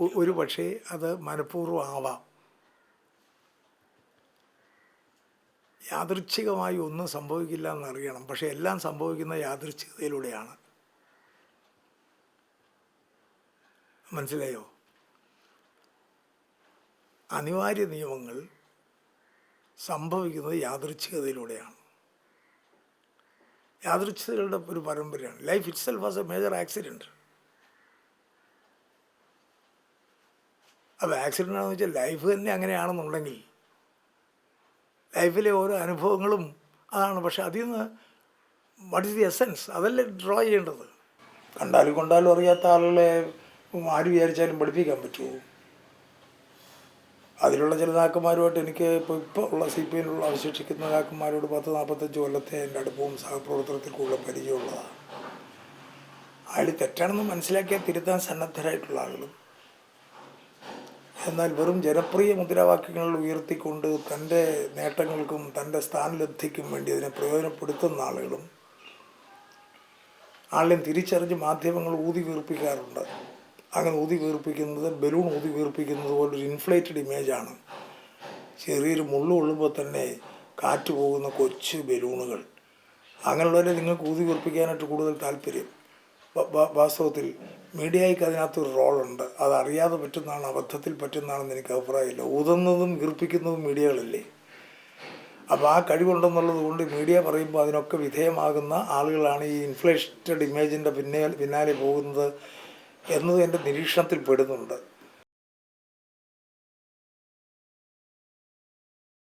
ഒരു പക്ഷേ അത് മനഃപൂർവം ആവാം. യാദൃച്ഛികമായി ഒന്നും സംഭവിക്കില്ല എന്നറിയണം. പക്ഷെ എല്ലാം സംഭവിക്കുന്ന യാദൃച്ഛികതയിലൂടെയാണ്. മനസ്സിലായോ? അനിവാര്യ നിയമങ്ങൾ സംഭവിക്കുന്നത് യാദൃച്ഛികതയിലൂടെയാണ്. യാദൃച്ഛികതകളുടെ ഒരു പരമ്പരയാണ്. Life itself was a major accident അപ്പോൾ ആക്സിഡന്റ് ആണെന്ന് വെച്ചാൽ ലൈഫ് തന്നെ അങ്ങനെയാണെന്നുണ്ടെങ്കിൽ ലൈഫിലെ ഓരോ അനുഭവങ്ങളും അതാണ്. പക്ഷെ അതിൽ നിന്ന് വാട്ട് ഇസ് ദി എസൻസ് അതല്ലേ ഡ്രോ ചെയ്യേണ്ടത്. കണ്ടാലും കൊണ്ടാലും അറിയാത്ത ആളുകളെ ആര് വിചാരിച്ചാലും പഠിപ്പിക്കാൻ പറ്റുമോ? അതിലുള്ള ചില നാക്കന്മാരുമായിട്ട് എനിക്ക് ഇപ്പോൾ ഇപ്പോൾ ഉള്ള സി പി എമ്മിലുള്ള അവശേഷിക്കുന്ന നാക്കന്മാരോട് പത്ത് നാൽപ്പത്തഞ്ച് കൊല്ലത്തെ എന്റെ അടുപ്പവും സഹപ്രവർത്തനത്തിൽ കൂടുതൽ പരിചയമുള്ളതാണ്. അയാൾ തെറ്റാണെന്ന് മനസ്സിലാക്കിയാൽ തിരുത്താൻ സന്നദ്ധരായിട്ടുള്ള ആളുകളും എന്നാൽ വെറും ജനപ്രിയ മുദ്രാവാക്യങ്ങൾ ഉയർത്തിക്കൊണ്ട് തന്റെ നേട്ടങ്ങൾക്കും തന്റെ സ്ഥാനലബ്ധിക്കും വേണ്ടി അതിനെ പ്രയോജനപ്പെടുത്തുന്ന ആളുകളും ആളെയും തിരിച്ചറിഞ്ഞ് മാധ്യമങ്ങൾ ഊതി വീർപ്പിക്കാറുണ്ട്. അങ്ങനെ ഊതി വീർപ്പിക്കുന്നത് ബലൂൺ ഊതി വീർപ്പിക്കുന്നത് പോലൊരു ഇൻഫ്ലേറ്റഡ് ഇമേജാണ് ചെറിയൊരു മുള്ളു കൊള്ളുമ്പോൾ തന്നെ കാറ്റ് പോകുന്ന കൊച്ചു ബലൂണുകൾ. അങ്ങനെയുള്ളവരെ നിങ്ങൾക്ക് ഊതി വീർപ്പിക്കാനായിട്ട് കൂടുതൽ താല്പര്യം. വാസ്തവത്തിൽ മീഡിയയ്ക്ക് അതിനകത്തൊരു റോളുണ്ട്. അതറിയാതെ പറ്റുന്നതാണ് അബദ്ധത്തിൽ പറ്റുന്നതാണെന്ന് എനിക്ക് അഭിപ്രായമില്ല. ഊതുന്നതും ഈർപ്പിക്കുന്നതും മീഡിയകളല്ലേ? അപ്പോൾ ആ കഴിവുണ്ടെന്നുള്ളത് കൊണ്ട് മീഡിയ പറയുമ്പോൾ അതിനൊക്കെ വിധേയമാകുന്ന ആളുകളാണ് ഈ ഇൻഫ്ലേറ്റഡ് ഇമേജിന്റെ പിന്നെ പിന്നാലെ പോകുന്നത് എന്നത് എന്റെ നിരീക്ഷണത്തിൽ പെടുന്നുണ്ട്.